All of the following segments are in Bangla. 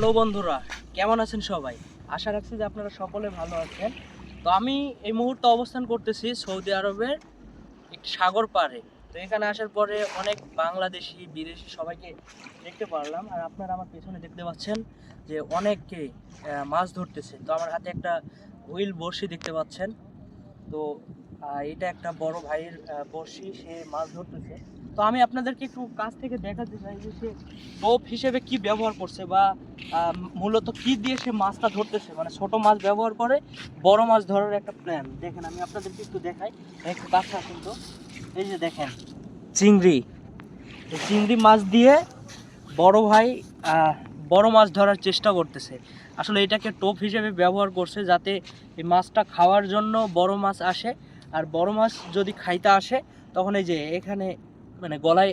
হ্যালো বন্ধুরা, কেমন আছেন সবাই? আশা রাখছি যে আপনারা সকলে ভালো আছেন। তো আমি এই মুহূর্তে অবস্থান করতেছি সৌদি আরবের একটি সাগর পাড়ে। তো এখানে আসার পরে অনেক বাংলাদেশি, বিদেশি সবাইকে দেখতে পারলাম। আর আপনারা আমার পেছনে দেখতে পাচ্ছেন যে অনেককে মাছ ধরতেছে। তো আমার হাতে একটা হুইল বড়শি দেখতে পাচ্ছেন। তো এটা একটা বড় ভাইয়ের বড়শি, সে মাছ ধরতেছে। তো আমি আপনাদেরকে একটু কাছ থেকে দেখাতে চাই যে সে টোপ হিসেবে কি ব্যবহার করছে বা মূলত কি দিয়ে সে মাছটা ধরতেছে? মানে ছোট মাছ ব্যবহার করে, বড় মাছ ধরার একটা প্ল্যান দেখেন, আমি আপনাদেরকে একটু দেখাই। একটু কাছে আসুন তো। এই যে দেখেন, চিংড়ি। চিংড়ি মাছ দিয়ে বড় ভাই বড় মাছ ধরার চেষ্টা করতেছে। আসলে এটাকে টোপ হিসেবে ব্যবহার করছে যাতে এই মাছটা খাওয়ার জন্য বড় মাছ আসে। আর বড় মাছ যদি খাইতে আসে, তখন এই যে এখানে মানে গলায়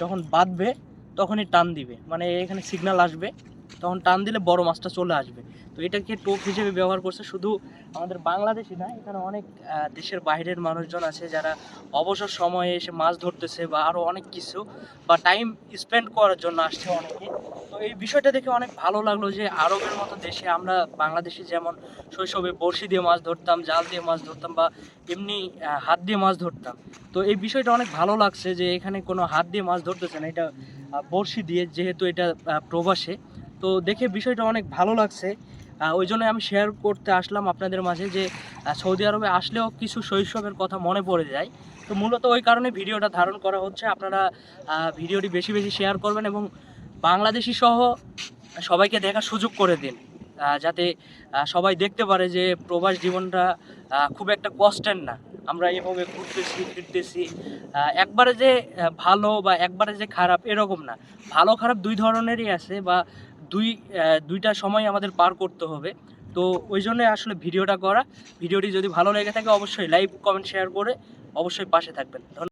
যখন বাঁধবে তখনই টান দিবে। মানে এখানে সিগনাল আসবে। তখন টান দিলে বড় মাছটা চলে আসবে। তো এটাকে টোপ হিসেবে ব্যবহার করছে। শুধু আমাদের বাংলাদেশি না, এখানে অনেক দেশের বাইরের মানুষজন আছে যারা অবসর সময়ে এসে মাছ ধরতেছে বা আরও অনেক কিছু বা টাইম স্পেন্ড করার জন্য আসছে অনেকে। তো এই বিষয়টা দেখে অনেক ভালো লাগল যে আরবের মতো দেশে আমরা বাংলাদেশে যেমন শৈশবে বড়শি দিয়ে মাছ ধরতাম, জাল দিয়ে মাছ ধরতাম বা এমনি হাত দিয়ে মাছ ধরতাম। তো এই বিষয়টা অনেক ভালো লাগছে যে এখানে কোনো হাত দিয়ে মাছ ধরতেছে না, এটা বড়শি দিয়ে যেহেতু এটা প্রবাসে। তো দেখে বিষয়টা অনেক ভালো লাগছে। ওই জন্য আমি শেয়ার করতে আসলাম আপনাদের মাঝে যে সৌদি আরবে আসলেও কিছু শৈশবের কথা মনে পড়ে যায়। তো মূলত ওই কারণে ভিডিওটা ধারণ করা হচ্ছে। আপনারা ভিডিওটি বেশি বেশি শেয়ার করবেন এবং বাংলাদেশি সহ সবাইকে দেখার সুযোগ করে দিন। যাতে সবাই দেখতে পারে যে প্রবাস জীবনটা খুব একটা কষ্টের না। আমরা এভাবে ঘুরতেছি, ফিরতেছি একবারে যে ভালো বা একবারে যে খারাপ এরকম না। ভালো খারাপ দুই ধরনেরই আছে বা দুই দুইটা সময় আমাদের পার করতে হবে। তো ওই জন্য আসলে ভিডিওটা করা। ভিডিওটি যদি ভালো লেগে থাকে অবশ্যই লাইক, কমেন্ট, শেয়ার করে অবশ্যই পাশে থাকবেন।